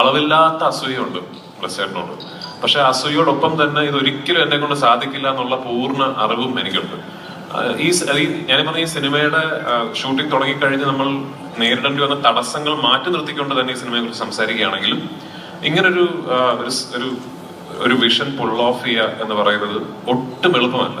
അളവില്ലാത്ത അസൂയുണ്ട് ബ്ലസ്സേട്ടനോട് പക്ഷെ അസൂയോടൊപ്പം തന്നെ ഇത് ഒരിക്കലും എന്നെ കൊണ്ട് സാധിക്കില്ല എന്നുള്ള പൂർണ അറിവും എനിക്കുണ്ട്. ഈ ഞാൻ പറഞ്ഞ ഈ സിനിമയുടെ ഷൂട്ടിംഗ് തുടങ്ങിക്കഴിഞ്ഞ് നമ്മൾ നേരിടേണ്ടി വന്ന തടസ്സങ്ങൾ മാറ്റി നിർത്തിക്കൊണ്ട് തന്നെ ഈ സിനിമയെ കുറിച്ച് സംസാരിക്കുകയാണെങ്കിലും ഇങ്ങനൊരു ഒരു ഒരു വിഷൻ പുൾ ഓഫ് ചെയ്യുക എന്ന് പറയുന്നത് ഒട്ടും എളുപ്പമല്ല.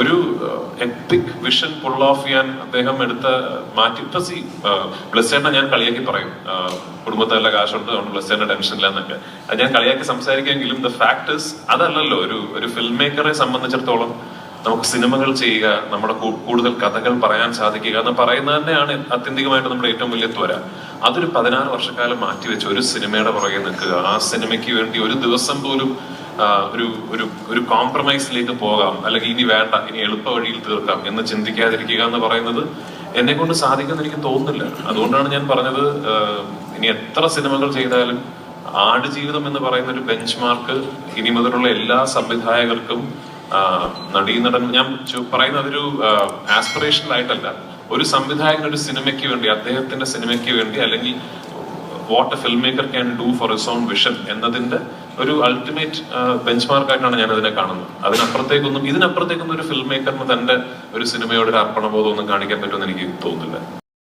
ഒരു എപ്പിക് വിഷൻ പുൾ ഓഫ് ചെയ്യാൻ അദ്ദേഹം എടുത്ത മാറ്റി ഇപ്പൊ സി ബ്ലസ്സേണ്ട ഞാൻ കളിയാക്കി പറയും. കുടുംബത്തിലെ കാശുണ്ട് അതുകൊണ്ട് ബ്ലസ്സേണ്ട എന്നൊക്കെ അത് ഞാൻ കളിയാക്കി സംസാരിക്കുമെങ്കിലും ദ ഫാക്ടേഴ്സ് അതല്ലല്ലോ ഒരു ഒരു ഫിലിം മേക്കറെ സംബന്ധിച്ചിടത്തോളം നമുക്ക് സിനിമകൾ ചെയ്യുക നമ്മുടെ കൂടുതൽ കഥകൾ പറയാൻ സാധിക്കുക എന്ന് പറയുന്നത് തന്നെയാണ് ആത്യന്തികമായിട്ട് നമ്മുടെ ഏറ്റവും വലിയ ത്വര. അതൊരു പതിനാറ് വർഷക്കാലം മാറ്റിവെച്ച് ഒരു സിനിമയുടെ പുറകെ നിൽക്കുക. ആ സിനിമയ്ക്ക് വേണ്ടി ഒരു ദിവസം പോലും ഒരു ഒരു ഒരു കോംപ്രമൈസിലേക്ക് പോകാം അല്ലെങ്കിൽ ഇനി വേണ്ട ഇനി എളുപ്പ വഴിയിൽ തീർക്കാം എന്ന് ചിന്തിക്കാതിരിക്കുക എന്ന് പറയുന്നത് എന്നെ കൊണ്ട് സാധിക്കുമെന്ന് എനിക്ക് തോന്നുന്നില്ല. അതുകൊണ്ടാണ് ഞാൻ പറഞ്ഞത് ഇനി എത്ര സിനിമകൾ ചെയ്താലും ആടുജീവിതം എന്ന് പറയുന്ന ഒരു ബെഞ്ച് മാർക്ക് ഇനി മുതലുള്ള എല്ലാ സംവിധായകർക്കും നടീ നടീനടൻ ഞാൻ പറയുന്ന അതൊരു ആസ്പിറേഷണൽ ആയിട്ടല്ല. ഒരു സംവിധായകൻ ഒരു സിനിമയ്ക്ക് വേണ്ടി അദ്ദേഹത്തിന്റെ സിനിമയ്ക്ക് വേണ്ടി അല്ലെങ്കിൽ what a film maker can do for his own vision എന്നതിന്റെ ഒരു അൾട്ടിമേറ്റ് ബെഞ്ച് മാർക്കായിട്ടാണ് ഞാൻ അതിനെ കാണുന്നത്. അതിനപ്പുറത്തേക്കൊന്നും ഇതിനപ്പുറത്തേക്കൊന്നും ഒരു ഫിൽം മേക്കറിന് തന്റെ ഒരു സിനിമയോട് ഒരു അർപ്പണബോധം ഒന്നും കാണിക്കാൻ പറ്റുമെന്ന് എനിക്ക് തോന്നുന്നില്ല.